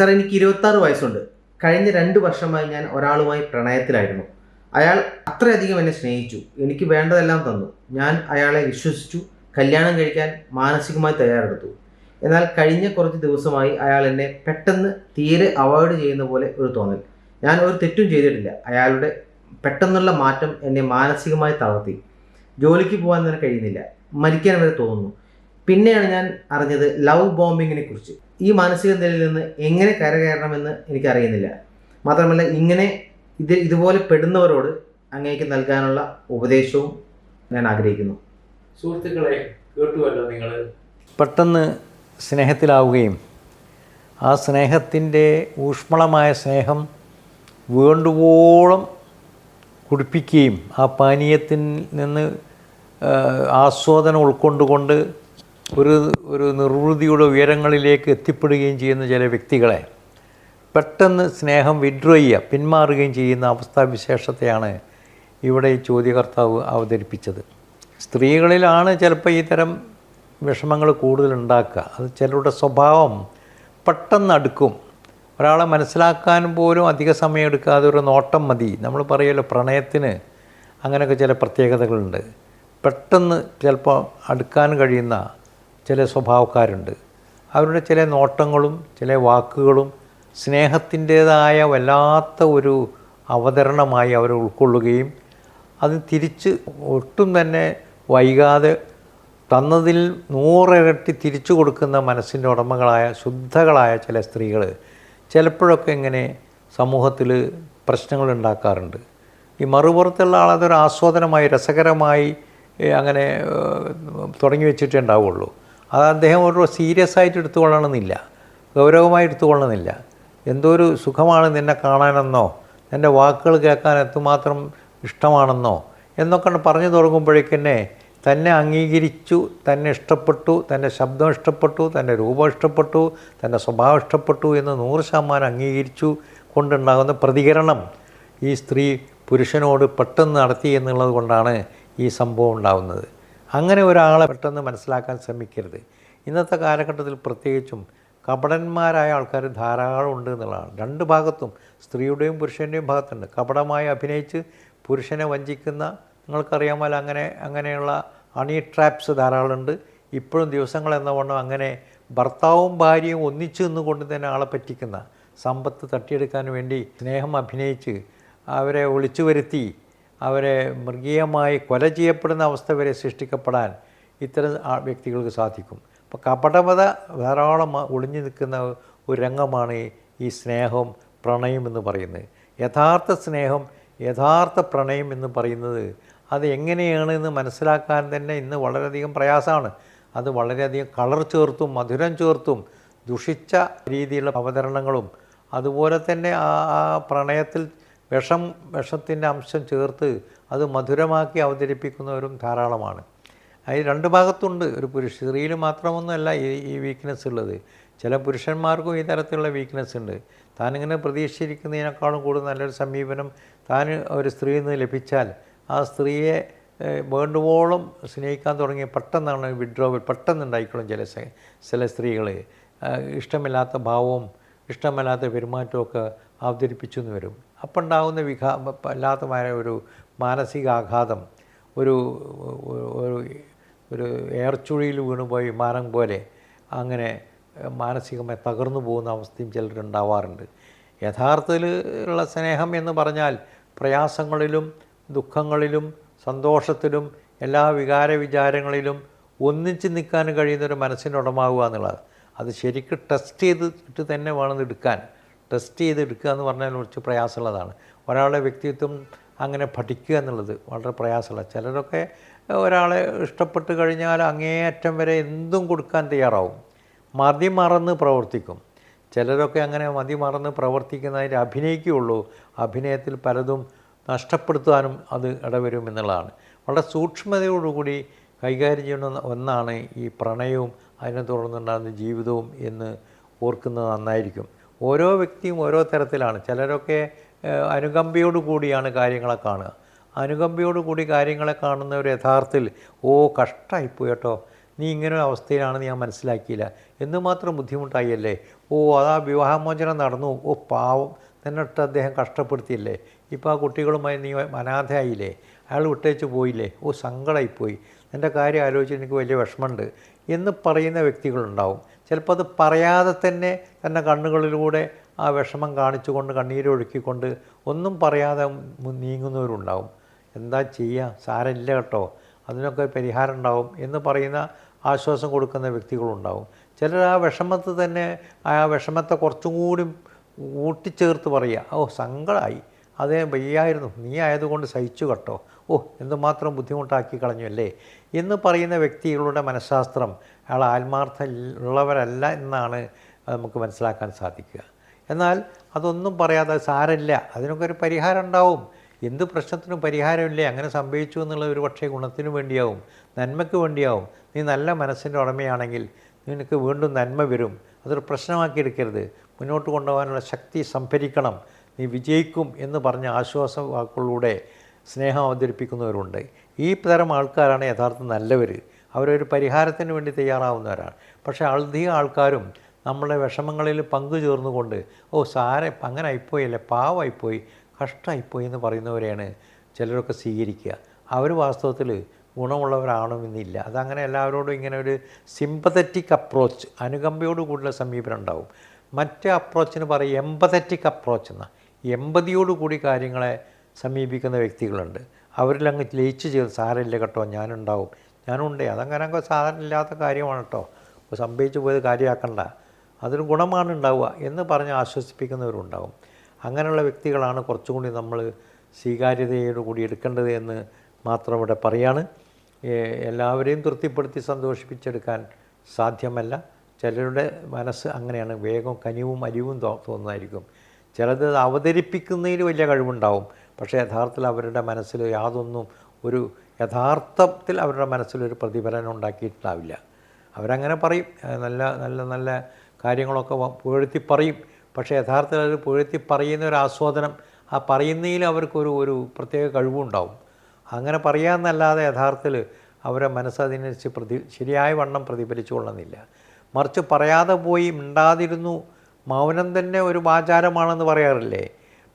Sir എനിക്ക് ഇരുപത്താറ് വയസ്സുണ്ട്. കഴിഞ്ഞ രണ്ട് വർഷമായി ഞാൻ ഒരാളുമായി പ്രണയത്തിലായിരുന്നു. അയാൾ അത്രയധികം എന്നെ സ്നേഹിച്ചു. എനിക്ക് വേണ്ടതെല്ലാം തന്നു. ഞാൻ അയാളെ വിശ്വസിച്ചു. കല്യാണം കഴിക്കാൻ മാനസികമായി തയ്യാറെടുത്തു. എന്നാൽ കഴിഞ്ഞ കുറച്ച് ദിവസമായി അയാൾ എന്നെ പെട്ടെന്ന് തീരെ അവോയ്ഡ് ചെയ്യുന്ന പോലെ ഒരു തോന്നൽ. ഞാൻ ഒരു തെറ്റും ചെയ്തിട്ടില്ല. അയാളുടെ പെട്ടെന്നുള്ള മാറ്റം എന്നെ മാനസികമായി തളർത്തി. ജോലിക്ക് പോകാൻ തന്നെ കഴിയുന്നില്ല. മരിക്കാൻ വരെ തോന്നുന്നു. പിന്നെയാണ് ഞാൻ അറിഞ്ഞത് ലവ് ബോംബിങ്ങിനെ കുറിച്ച്. ഈ മാനസിക നിലയിൽ നിന്ന് എങ്ങനെ കരകയറണമെന്ന് എനിക്കറിയുന്നില്ല. മാത്രമല്ല ഇങ്ങനെ ഇത് ഇതുപോലെ പെടുന്നവരോട് അങ്ങേക്ക് നൽകാനുള്ള ഉപദേശവും ഞാൻ ആഗ്രഹിക്കുന്നു. സുഹൃത്തുക്കളെ കേട്ടുവല്ലോ നിങ്ങൾ പെട്ടെന്ന് സ്നേഹത്തിലാവുകയും ആ സ്നേഹത്തിന്റെ ഊഷ്മളമായ സ്നേഹം വേണ്ടുവോളം കുടിപ്പിക്കുകയും ആ പാനീയത്തിൽ നിന്ന് ആസ്വാദനം ഉൾക്കൊണ്ടുകൊണ്ട് ഒരു ഒരു നിർവൃതിയുടെ ഉയരങ്ങളിലേക്ക് എത്തിപ്പെടുകയും ചെയ്യുന്ന ചില വ്യക്തികളെ പെട്ടെന്ന് സ്നേഹം വിഡ്രോ ചെയ്യുക പിന്മാറുകയും ചെയ്യുന്ന അവസ്ഥാവിശേഷത്തെയാണ് ഇവിടെ ഈ ചോദ്യകർത്താവ് അവതരിപ്പിച്ചത്. സ്ത്രീകളിലാണ് ചിലപ്പോൾ ഈ തരം വിഷമങ്ങൾ കൂടുതലുണ്ടാക്കുക അത് ചിലരുടെ സ്വഭാവം പെട്ടെന്ന് അടുക്കും. ഒരാളെ മനസ്സിലാക്കാൻ പോലും അധിക സമയം എടുക്കാതെ ഒരു നോട്ടം മതി. നമ്മൾ പറയുമല്ലോ പ്രണയത്തിന് അങ്ങനെയൊക്കെ ചില പ്രത്യേകതകളുണ്ട്. പെട്ടെന്ന് ചിലപ്പോൾ അടുക്കാൻ കഴിയുന്ന ചില സ്വഭാവക്കാരുണ്ട്. അവരുടെ ചില നോട്ടങ്ങളും ചില വാക്കുകളും സ്നേഹത്തിന്റേതായ വല്ലാത്ത ഒരു അവതരണമായി അവർ ഉൾക്കൊള്ളുകയും അത് തിരിച്ച് ഒട്ടും തന്നെ വൈകാതെ തന്നതിൽ നൂറിരട്ടി തിരിച്ചു കൊടുക്കുന്ന മനസ്സിന്റെ ഉടമകളായ ശുദ്ധകളായ ചില സ്ത്രീകൾ ചിലപ്പോഴൊക്കെ ഇങ്ങനെ സമൂഹത്തിൽ പ്രശ്നങ്ങൾ ഉണ്ടാക്കാറുണ്ട്. ഈ മറുപുറത്തുള്ള ആളതൊരു ആസ്വാദനമായി രസകരമായി അങ്ങനെ തുടങ്ങി വെച്ചിട്ടേ ഉണ്ടാവുള്ളൂ. അത് അദ്ദേഹം ഒരു സീരിയസ് ആയിട്ട് എടുത്തുകൊള്ളണമെന്നില്ല. ഗൗരവമായി എടുത്തുകൊള്ളണമെന്നില്ല. എന്തോ ഒരു സുഖമാണ് നിന്നെ കാണാനെന്നോ നിന്റെ വാക്കുകൾ കേൾക്കാൻ എത്രമാത്രം ഇഷ്ടമാണെന്നോ എന്നൊക്കെ പറഞ്ഞു തുടങ്ങുമ്പോഴേക്കന്നെ തന്നെ അംഗീകരിച്ചു തന്നെ ഇഷ്ടപ്പെട്ടു തന്റെ ശബ്ദം ഇഷ്ടപ്പെട്ടു തന്റെ രൂപം ഇഷ്ടപ്പെട്ടു തന്റെ സ്വഭാവം ഇഷ്ടപ്പെട്ടു എന്ന് നൂറ് ശതമാനം അംഗീകരിച്ചു കൊണ്ടുണ്ടാകുന്ന പ്രതികരണം ഈ സ്ത്രീ പുരുഷനോട് പെട്ടെന്ന് നടത്തി എന്നുള്ളത് കൊണ്ടാണ് ഈ സംഭവം ഉണ്ടാകുന്നത്. അങ്ങനെ ഒരാളെ പെട്ടെന്ന് മനസ്സിലാക്കാൻ ശ്രമിക്കരുത്. ഇന്നത്തെ കാലഘട്ടത്തിൽ പ്രത്യേകിച്ചും കപടന്മാരായ ആൾക്കാർ ധാരാളം ഉണ്ട് എന്നുള്ളതാണ്. രണ്ട് ഭാഗത്തും സ്ത്രീയുടെയും പുരുഷന്റെയും ഭാഗത്തുണ്ട്. കപടമായി അഭിനയിച്ച് പുരുഷനെ വഞ്ചിക്കുന്ന നിങ്ങൾക്കറിയാമല്ലോ അങ്ങനെ അങ്ങനെയുള്ള അണി ട്രാപ്സ് ധാരാളമുണ്ട് ഇപ്പോഴും ദിവസങ്ങൾ എന്ന വണ്ണം അങ്ങനെ ഭർത്താവും ഭാര്യയും ഒന്നിച്ചു നിന്നുകൊണ്ട് തന്നെ ആളെ പറ്റിക്കുന്ന സമ്പത്ത് തട്ടിയെടുക്കാൻ വേണ്ടി സ്നേഹം അഭിനയിച്ച് അവരെ ഒളിച്ചു വരുത്തി അവരെ മൃഗീയമായി കൊല ചെയ്യപ്പെടുന്ന അവസ്ഥ വരെ സൃഷ്ടിക്കപ്പെടാൻ ഇത്തരം വ്യക്തികൾക്ക് സാധിക്കും. അപ്പോൾ കപടമത ധാരാളം ഒളിഞ്ഞു നിൽക്കുന്ന ഒരു രംഗമാണ് ഈ- സ്നേഹം പ്രണയം എന്ന് പറയുന്നത്. യഥാർത്ഥ സ്നേഹം യഥാർത്ഥ പ്രണയം എന്ന് പറയുന്നത് അത് എങ്ങനെയാണ് എന്ന് മനസ്സിലാക്കാൻ തന്നെ ഇന്ന് വളരെയധികം പ്രയാസമാണ്. അത് വളരെയധികം കളർ ചേർത്തും മധുരം ചേർത്തും ദുഷിച്ച രീതിയിലുള്ള അവതരണങ്ങളും അതുപോലെ തന്നെ ആ പ്രണയത്തിൽ വിഷം വിഷത്തിന്റെ അംശം ചേർത്ത് അത് മധുരമാക്കി അവതരിപ്പിക്കുന്നവരും ധാരാളമാണ്. അതിൽ രണ്ട് ഭാഗത്തുണ്ട്. ഒരു പുരുഷ സ്ത്രീയിൽ മാത്രമൊന്നുമല്ല ഈ ഈ വീക്ക്നെസ് ഉള്ളത്. ചില പുരുഷന്മാർക്കും ഈ തരത്തിലുള്ള വീക്ക്നെസ് ഉണ്ട്. താനിങ്ങനെ പ്രതീക്ഷിച്ചിരിക്കുന്നതിനേക്കാളും കൂടുതൽ നല്ലൊരു സമീപനം താൻ ഒരു സ്ത്രീയിൽ നിന്ന് ലഭിച്ചാൽ ആ സ്ത്രീയെ വേണ്ടുവോളം സ്നേഹിക്കാൻ തുടങ്ങി പെട്ടെന്നാണ് വിഡ്രോവൽ പെട്ടെന്ന് ഉണ്ടായിക്കോളും ചില ചില സ്ത്രീകൾ ഇഷ്ടമില്ലാത്ത ഭാവവും ഇഷ്ടമല്ലാത്ത പെരുമാറ്റമൊക്കെ അവതരിപ്പിച്ചു എന്ന് വരും. അപ്പം ഉണ്ടാകുന്ന വിഘാ വല്ലാത്തമായ ഒരു മാനസികാഘാതം ഒരു ഒരു ഒരു ഏർച്ചുഴിയിൽ വീണുപോയി വിമാനം പോലെ അങ്ങനെ മാനസികമായി തകർന്നു പോകുന്ന അവസ്ഥയും ചിലരുണ്ടാവാറുണ്ട്. യഥാർത്ഥത്തിൽ ഉള്ള സ്നേഹം എന്ന് പറഞ്ഞാൽ പ്രയാസങ്ങളിലും ദുഃഖങ്ങളിലും സന്തോഷത്തിലും എല്ലാ വികാര വിചാരങ്ങളിലും ഒന്നിച്ച് നിൽക്കാൻ കഴിയുന്നൊരു ഒരു മനസ്സിന് ഉടമാവുക എന്നുള്ളത് അത് ശരിക്കും ടെസ്റ്റ് ചെയ്തിട്ട് തന്നെ വേണം എടുക്കാൻ ടെസ്റ്റ് ചെയ്തെടുക്കുക എന്ന് പറഞ്ഞാൽ കുറച്ച് പ്രയാസമുള്ളതാണ്. ഒരാളുടെ വ്യക്തിത്വം അങ്ങനെ പഠിക്കുക എന്നുള്ളത് വളരെ പ്രയാസമുള്ള ചിലരൊക്കെ ഒരാളെ ഇഷ്ടപ്പെട്ട് കഴിഞ്ഞാൽ അങ്ങേയറ്റം വരെ എന്തും കൊടുക്കാൻ തയ്യാറാവും. മതി മറന്ന് പ്രവർത്തിക്കും. ചിലരൊക്കെ അങ്ങനെ മതി മറന്ന് പ്രവർത്തിക്കുന്നതിന് അഭിനയിക്കുകയുള്ളൂ. അഭിനയത്തിൽ പലതും നഷ്ടപ്പെടുത്താനും അത് ഇടവരും എന്നുള്ളതാണ്. വളരെ സൂക്ഷ്മതയോടുകൂടി കൈകാര്യം ചെയ്യുന്ന ഒന്നാണ് ഈ പ്രണയവും അതിനെ തുടർന്നുണ്ടാകുന്ന ജീവിതവും എന്ന് ഓർക്കുന്നത് നന്നായിരിക്കും. ഓരോ വ്യക്തിയും ഓരോ തരത്തിലാണ്. ചിലരൊക്കെ അനുകമ്പയോട് കൂടിയാണ് കാര്യങ്ങളെ കാണുക. അനുകമ്പയോട് കൂടി കാര്യങ്ങളെ കാണുന്നവർ യഥാർത്ഥത്തിൽ ഓ കഷ്ടമായിപ്പോയി കേട്ടോ. നീ ഇങ്ങനെ ഒരു അവസ്ഥയിലാണെന്ന് ഞാൻ മനസ്സിലാക്കിയില്ല. എന്ന് മാത്രം ഓ അതാ വിവാഹമോചനം നടന്നു. ഓ പാവം. എന്നിട്ട് അദ്ദേഹം കഷ്ടപ്പെടുത്തിയില്ലേ? ഇപ്പോൾ ആ കുട്ടികളുമായി നീ അനാഥയായില്ലേ? അയാൾ വിട്ടേച്ച് പോയില്ലേ? ഓ സങ്കടമായിപ്പോയി. എന്റെ കാര്യം ആലോചിച്ച് എനിക്ക് വലിയ വിഷമമുണ്ട്. എന്ന് പറയുന്ന വ്യക്തികളുണ്ടാവും. ചിലപ്പോൾ അത് പറയാതെ തന്നെ തന്റെ കണ്ണുകളിലൂടെ ആ വിഷമം കാണിച്ചുകൊണ്ട് കണ്ണീരൊഴുക്കിക്കൊണ്ട് ഒന്നും പറയാതെ നീങ്ങുന്നവരുണ്ടാവും. എന്താ ചെയ്യുക സാരമില്ല കേട്ടോ. അതിനൊക്കെ പരിഹാരം ഉണ്ടാവും എന്ന് പറയുന്ന ആശ്വാസം കൊടുക്കുന്ന വ്യക്തികളുണ്ടാവും. ചിലർ ആ വിഷമത്ത് തന്നെ ആ വിഷമത്തെ കുറച്ചും കൂടി കൂട്ടിച്ചേർത്ത് പറയുക ഓ സങ്കടമായി. അതേ വയ്യായിരുന്നു. നീ ആയതുകൊണ്ട് സഹിച്ചു കേട്ടോ. ഓ എന്തുമാത്രം ബുദ്ധിമുട്ടാക്കി കളഞ്ഞു അല്ലേ എന്ന് പറയുന്ന വ്യക്തികളുടെ മനഃശാസ്ത്രം അയാൾ ആത്മാർത്ഥ ഉള്ളവരല്ല എന്നാണ് നമുക്ക് മനസ്സിലാക്കാൻ സാധിക്കുക. എന്നാൽ അതൊന്നും പറയാതെ സാരല്ല അതിനൊക്കെ ഒരു പരിഹാരം ഉണ്ടാവും. എന്ത് പ്രശ്നത്തിനും പരിഹാരമില്ലേ? അങ്ങനെ സംഭവിച്ചു എന്നുള്ള ഒരു പക്ഷേ ഗുണത്തിനു വേണ്ടിയാവും. നന്മയ്ക്ക് വേണ്ടിയാവും. നീ നല്ല മനസ്സിന്റെ ഉടമയാണെങ്കിൽ നിനക്ക് വീണ്ടും നന്മ വരും. അതൊരു പ്രശ്നമാക്കി എടുക്കരുത്. മുന്നോട്ട് കൊണ്ടുപോകാനുള്ള ശക്തി സംഭരിക്കണം. നീ വിജയിക്കും എന്ന് പറഞ്ഞ ആശ്വാസ വാക്കുകളിലൂടെ സ്നേഹം അവതരിപ്പിക്കുന്നവരുണ്ട്. ഈ തരം ആൾക്കാരാണ് യഥാർത്ഥ നല്ലവർ അവരൊരു പരിഹാരത്തിന് വേണ്ടി തയ്യാറാവുന്നവരാണ്. പക്ഷേ അധികം ആൾക്കാരും നമ്മളെ വിഷമങ്ങളിൽ പങ്കു ചേർന്നുകൊണ്ട് ഓ സാരെ അങ്ങനെ ആയിപ്പോയല്ലേ പാവമായിപ്പോയി കഷ്ടമായിപ്പോയി എന്ന് പറയുന്നവരെയാണ് ചിലരൊക്കെ സ്വീകരിക്കുക. അവർ വാസ്തവത്തിൽ ഗുണമുള്ളവരാണെന്നില്ല അതങ്ങനെ എല്ലാവരോടും ഇങ്ങനെ ഒരു സിമ്പതറ്റിക് അപ്രോച്ച് അനുകമ്പയോട് കൂടുതൽ സമീപനം ഉണ്ടാവും. മറ്റേ അപ്രോച്ചിന് പറയും എമ്പതറ്റിക് അപ്രോച്ച് എന്ന. എമ്പതിയോടുകൂടി കാര്യങ്ങളെ സമീപിക്കുന്ന വ്യക്തികളുണ്ട്. അവരിലങ്ങ് ലയിച്ച് ചെയ്ത് സാരമില്ല കേട്ടോ ഞാനുണ്ടാവും. ഞാനുണ്ടേ. അതങ്ങനെ അങ്ങ് ഇല്ലാത്ത കാര്യമാണ് കേട്ടോ. അപ്പോൾ സംഭവിച്ചു പോയത് കാര്യമാക്കണ്ട. അതൊരു ഗുണമാണ് ഉണ്ടാവുക എന്ന് പറഞ്ഞ് ആശ്വസിപ്പിക്കുന്നവരുണ്ടാവും. അങ്ങനെയുള്ള വ്യക്തികളാണ് കുറച്ചും കൂടി നമ്മൾ സ്വീകാര്യതയോട് കൂടി എടുക്കേണ്ടത് എന്ന് മാത്രം ഇവിടെ പറയാണ്. എല്ലാവരെയും തൃപ്തിപ്പെടുത്തി സന്തോഷിപ്പിച്ചെടുക്കാൻ സാധ്യമല്ല. ചിലരുടെ മനസ്സ് അങ്ങനെയാണ്. വേഗം കനിവും അരിവും തോന്നുന്നതായിരിക്കും. ചിലത് അവതരിപ്പിക്കുന്നതിൽ വലിയ കഴിവുണ്ടാവും. പക്ഷേ യഥാർത്ഥത്തിൽ അവരുടെ മനസ്സിൽ യാതൊന്നും ഒരു യഥാർത്ഥത്തിൽ അവരുടെ മനസ്സിലൊരു പ്രതിഫലനം ഉണ്ടാക്കിയിട്ടുണ്ടാവില്ല. അവരങ്ങനെ പറയും. നല്ല നല്ല നല്ല കാര്യങ്ങളൊക്കെ പുകഴ്ത്തി പറയും. പക്ഷേ യഥാർത്ഥത്തിൽ അത് പുകഴ്ത്തി പറയുന്ന ഒരു ആസ്വാദനം ആ പറയുന്നതിൽ അവർക്കൊരു ഒരു പ്രത്യേക കഴിവുണ്ടാവും. അങ്ങനെ പറയാമെന്നല്ലാതെ യഥാർത്ഥത്തിൽ അവരെ മനസ്സതിനനുസരിച്ച് പ്രതി ശരിയായ വണ്ണം പ്രതിഫലിച്ചു കൊള്ളുന്നില്ല. മറിച്ച് പറയാതെ പോയി മിണ്ടാതിരുന്നു. മൗനം തന്നെ ഒരു വാചാലമാണെന്ന് പറയാറില്ലേ?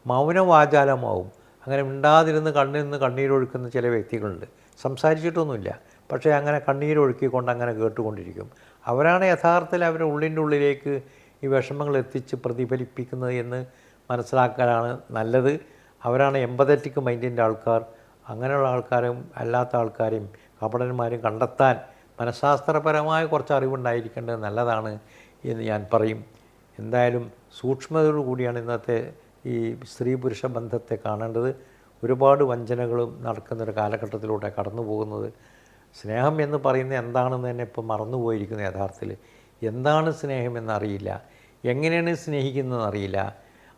മൗനം വാചാലമാവും അങ്ങനെ മിണ്ടാതിരുന്ന് കണ്ണിൽ നിന്ന് കണ്ണീരൊഴുക്കുന്ന ചില വ്യക്തികളുണ്ട്. സംസാരിച്ചിട്ടൊന്നുമില്ല. പക്ഷേ അങ്ങനെ കണ്ണീരൊഴുക്കിക്കൊണ്ട് അങ്ങനെ കേട്ടുകൊണ്ടിരിക്കും. അവരാണ് യഥാർത്ഥത്തിൽ അവരുടെ ഉള്ളിന്റെ ഉള്ളിലേക്ക് ഈ വിഷമങ്ങൾ എത്തിച്ച് പ്രതിഫലിപ്പിക്കുന്നത് എന്ന് മനസ്സിലാക്കാനാണ് നല്ലത്. അവരാണ് എമ്പതറ്റിക് മൈൻഡിന്റെ ആൾക്കാർ. അങ്ങനെയുള്ള ആൾക്കാരും അല്ലാത്ത ആൾക്കാരെയും കപടന്മാരും കണ്ടെത്താൻ മനഃശാസ്ത്രപരമായ കുറച്ച് അറിവുണ്ടായിരിക്കേണ്ടത് നല്ലതാണ് എന്ന് ഞാൻ പറയും. എന്തായാലും സൂക്ഷ്മതയോടു കൂടിയാണ് ഇന്നത്തെ ഈ സ്ത്രീ പുരുഷ ബന്ധത്തെ കാണേണ്ടത് ഒരുപാട് വഞ്ചനകളും നടക്കുന്നൊരു കാലഘട്ടത്തിലൂടെ കടന്നു പോകുന്നത് സ്നേഹം എന്ന് പറയുന്നത് എന്താണെന്ന് തന്നെ ഇപ്പോൾ മറന്നുപോയിരിക്കുന്നു യഥാർത്ഥത്തിൽ. എന്താണ് സ്നേഹം എന്നറിയില്ല. എങ്ങനെയാണ് സ്നേഹിക്കുന്നതെന്ന് അറിയില്ല.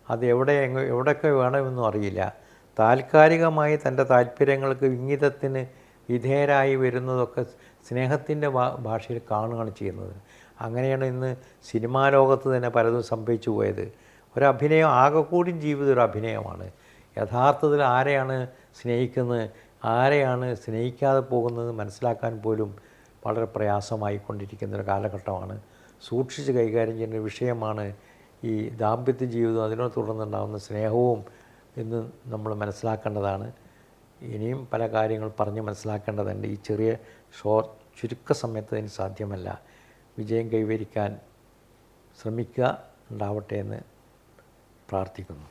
അത് എവിടെ എവിടെയൊക്കെ വേണമെന്നും അറിയില്ല. താൽക്കാലികമായി തന്റെ താല്പര്യങ്ങൾക്ക് വിങ്ങിതത്തിന് വിധേയരായി വരുന്നതൊക്കെ സ്നേഹത്തിന്റെ ഭാഷയിൽ കാണുകയാണ് ചെയ്യുന്നത്. അങ്ങനെയാണ് ഇന്ന് സിനിമാ ലോകത്ത് തന്നെ പലതും സംഭവിച്ചു പോയത്. ഒരു അഭിനയം ആകെക്കൂടി ജീവിതം ഒരു അഭിനയമാണ്. യഥാർത്ഥത്തിൽ ആരെയാണ് സ്നേഹിക്കുന്നത് ആരെയാണ് സ്നേഹിക്കാതെ പോകുന്നത് മനസ്സിലാക്കാൻ പോലും വളരെ പ്രയാസമായി കൊണ്ടിരിക്കുന്ന ഒരു കാലഘട്ടമാണ്. സൂക്ഷിച്ച് കൈകാര്യം ചെയ്യുന്ന വിഷയമാണ് ഈ ദാമ്പത്യ ജീവിതം അതിനെ തുടർന്നുണ്ടാകുന്ന സ്നേഹവും എന്ന് നമ്മൾ മനസ്സിലാക്കേണ്ടതാണ്. ഇനിയും പല കാര്യങ്ങൾ പറഞ്ഞ് മനസ്സിലാക്കേണ്ടതുണ്ട്. ഈ ചെറിയ ഷോ ചുരുക്ക സമയത്ത് അതിന് സാധ്യമല്ല. വിജയം കൈവരിക്കാൻ ശ്രമിക്കുക ഉണ്ടാവട്ടെ എന്ന് പ്രാർത്ഥിക്കുന്നു.